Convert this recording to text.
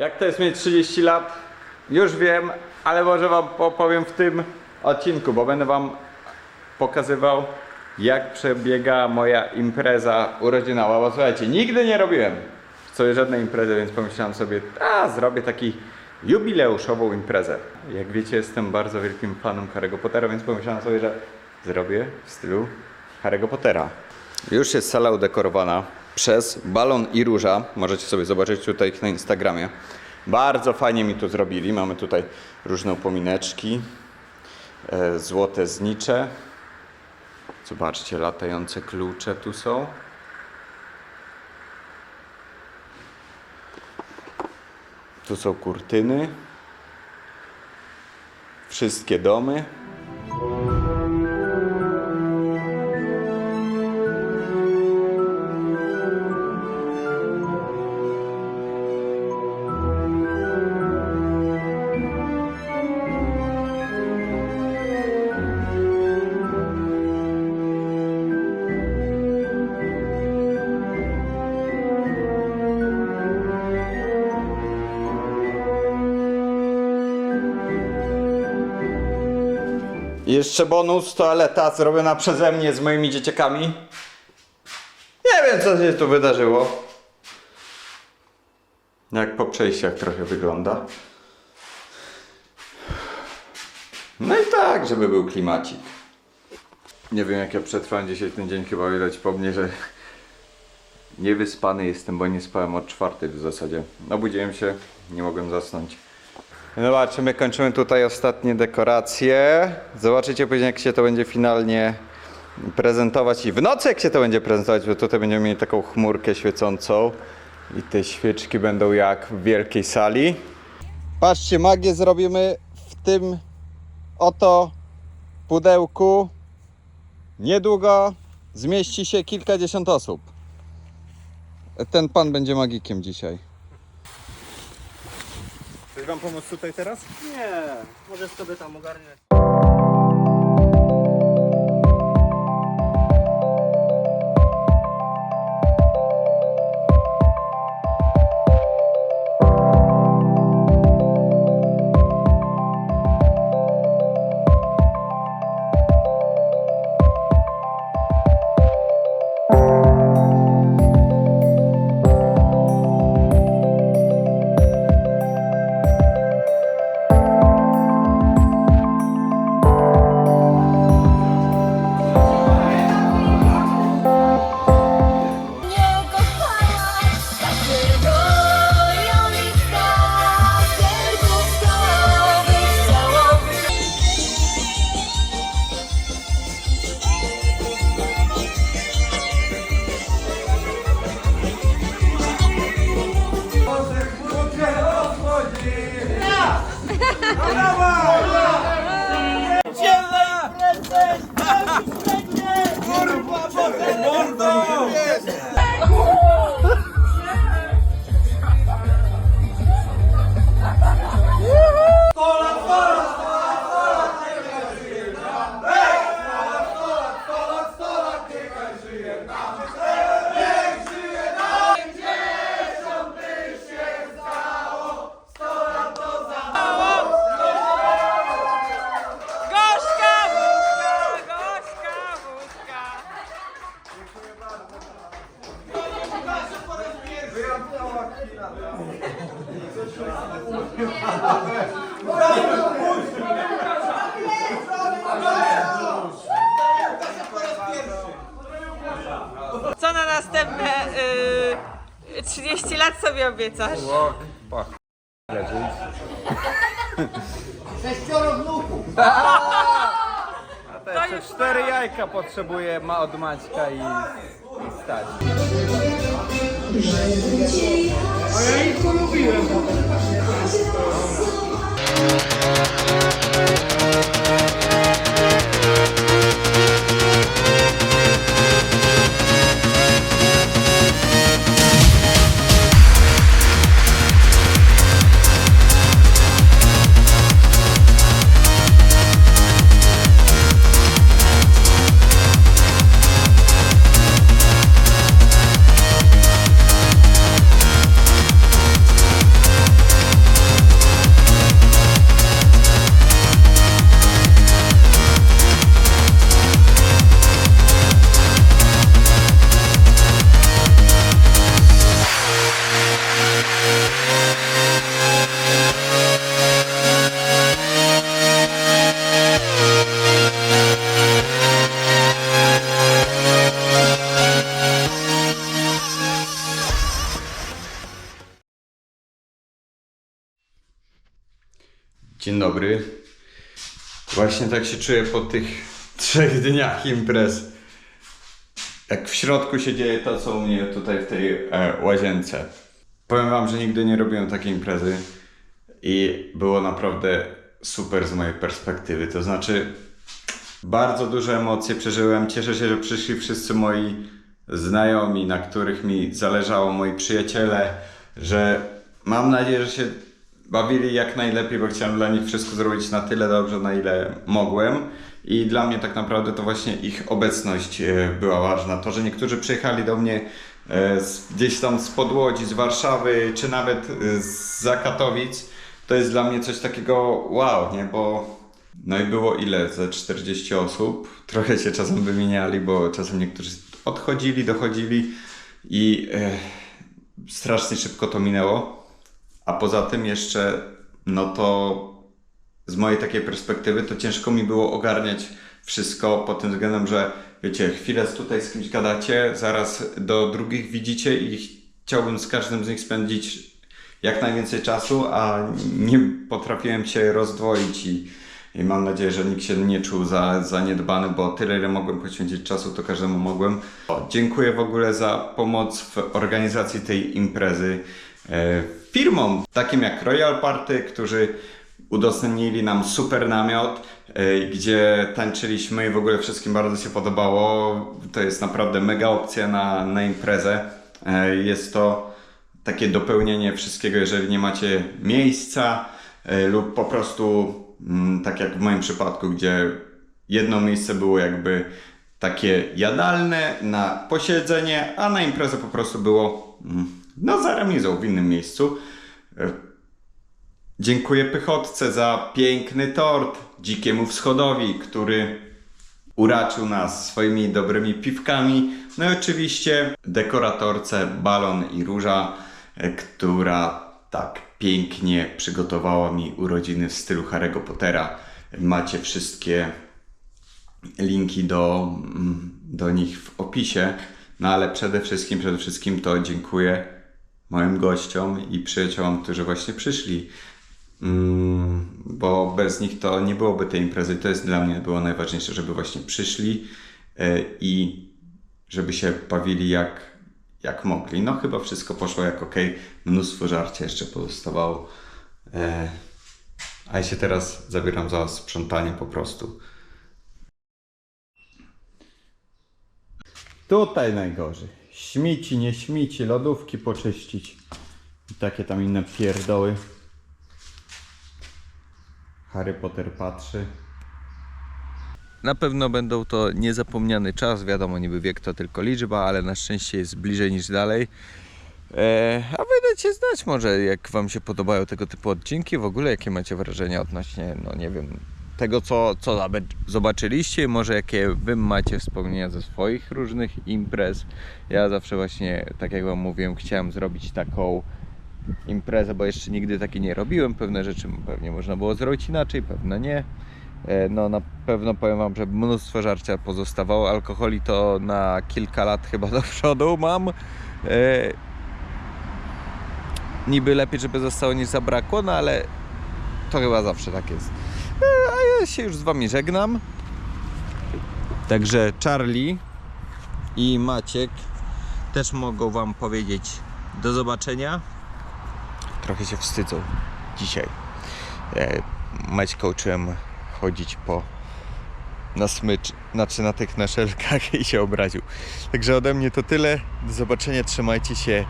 Jak to jest mieć 30 lat? Już wiem, ale może wam opowiem w tym odcinku, bo będę wam pokazywał jak przebiega moja impreza urodzinowa, bo słuchajcie, nigdy nie robiłem sobie żadnej imprezy, więc pomyślałem sobie, a zrobię taki jubileuszową imprezę. Jak wiecie, jestem bardzo wielkim fanem Harry'ego Pottera, więc pomyślałem sobie, że zrobię w stylu Harry'ego Pottera. Już jest sala udekorowana przez Balon i Róża. Możecie sobie zobaczyć tutaj na Instagramie. Bardzo fajnie mi tu zrobili. Mamy tutaj różne upomineczki, e, złote znicze. Zobaczcie, latające klucze tu są. Tu są kurtyny. Wszystkie domy. Jeszcze bonus, toaleta zrobiona przeze mnie z moimi dzieciakami. Nie wiem, co się tu wydarzyło. Jak po przejściach trochę wygląda. No i tak, żeby był klimacik. Nie wiem, jak ja przetrwałem dzisiaj ten dzień, chyba widać po mnie, że niewyspany jestem, bo nie spałem od czwartej w zasadzie. Obudziłem się, nie mogłem zasnąć. Zobaczymy, kończymy tutaj ostatnie dekoracje. Zobaczycie później, jak się to będzie finalnie prezentować i w nocy, jak się to będzie prezentować, bo tutaj będziemy mieli taką chmurkę świecącą i te świeczki będą jak w wielkiej sali. Patrzcie, magię zrobimy w tym oto pudełku. Niedługo zmieści się kilkadziesiąt osób. Ten pan będzie magikiem dzisiaj. Chcesz wam pomóc tutaj teraz? Nie, możesz sobie tam ogarniać. Gorzka Co na następne y, 30 lat sobie obiecasz? To jeszcze cztery jajka potrzebuje ma od Maćka i, i stać. A ja ich polubiłem. Dzień dobry. Właśnie tak się czuję po tych trzech dniach imprez. Jak w środku się dzieje to, co u mnie tutaj w tej e, łazience. Powiem wam, że nigdy nie robiłem takiej imprezy i było naprawdę super z mojej perspektywy. To znaczy, bardzo duże emocje przeżyłem. Cieszę się, że przyszli wszyscy moi znajomi, na których mi zależało, moi przyjaciele, że mam nadzieję, że się bawili jak najlepiej, bo chciałem dla nich wszystko zrobić na tyle dobrze, na ile mogłem. I dla mnie tak naprawdę to właśnie ich obecność e, była ważna. To, że niektórzy przyjechali do mnie e, gdzieś tam z Podłodzi, z Warszawy, czy nawet e, z Katowic, to jest dla mnie coś takiego wow, nie? Bo no i było ile? Ze 40 osób. Trochę się czasem wymieniali, bo czasem niektórzy odchodzili, dochodzili i strasznie szybko to minęło. A poza tym jeszcze, no to z mojej takiej perspektywy, to ciężko mi było ogarniać wszystko pod tym względem, że wiecie, chwilę tutaj z kimś gadacie, zaraz do drugich widzicie i chciałbym z każdym z nich spędzić jak najwięcej czasu, a nie potrafiłem się rozdwoić i, i mam nadzieję, że nikt się nie czuł za, zaniedbany, bo tyle, ile mogłem poświęcić czasu, to każdemu mogłem. O, dziękuję w ogóle za pomoc w organizacji tej imprezy firmom takim jak Royal Party, którzy udostępnili nam super namiot, e, gdzie tańczyliśmy i w ogóle wszystkim bardzo się podobało. To jest naprawdę mega opcja na, na imprezę. E, Jest to takie dopełnienie wszystkiego, jeżeli nie macie miejsca e, lub po prostu mm, tak jak w moim przypadku, gdzie jedno miejsce było jakby takie jadalne na posiedzenie, a na imprezę po prostu było mm, no za w innym miejscu. E, Dziękuję Pychotce za piękny tort, Dzikiemu Wschodowi, który uraczył nas swoimi dobrymi piwkami. No i oczywiście dekoratorce Balon i Róża, e, która tak pięknie przygotowała mi urodziny w stylu Harry'ego Pottera. Macie wszystkie linki do, mm, do nich w opisie. No ale przede wszystkim, przede wszystkim to dziękuję moim gościom i przyjaciołom, którzy właśnie przyszli. Mm, bo bez nich to nie byłoby tej imprezy. To jest dla mnie było najważniejsze, żeby właśnie przyszli e, i żeby się bawili jak, jak mogli. No chyba wszystko poszło jak ok. Mnóstwo żarcia jeszcze pozostawało. E, A ja się teraz zabieram za sprzątanie po prostu. Tutaj najgorzej. Śmieci, nie śmieci, lodówki poczyścić. I takie tam inne pierdoły. Harry Potter patrzy. Na pewno będą to niezapomniany czas, wiadomo, niby wiek to tylko liczba, ale na szczęście jest bliżej niż dalej. E, a wy dajcie znać może, jak Wam się podobają tego typu odcinki, w ogóle jakie macie wrażenia odnośnie, no nie wiem, tego co, co zobaczyliście, może jakie Wy macie wspomnienia ze swoich różnych imprez. Ja zawsze właśnie, tak jak Wam mówiłem, chciałem zrobić taką imprezę, bo jeszcze nigdy takiej nie robiłem. Pewne rzeczy pewnie można było zrobić inaczej, pewne nie. E, No na pewno powiem Wam, że mnóstwo żarcia pozostawało. Alkoholi to na kilka lat chyba do przodu mam. E, Niby lepiej, żeby zostało niż zabrakło, no ale to chyba zawsze tak jest. Ja się już z Wami żegnam. Także Charlie i Maciek też mogą Wam powiedzieć do zobaczenia. Trochę się wstydzą dzisiaj. E, Maćka uczyłem chodzić po na smycz, znaczy na tych naszelkach i się obraził. Także ode mnie to tyle. Do zobaczenia, trzymajcie się.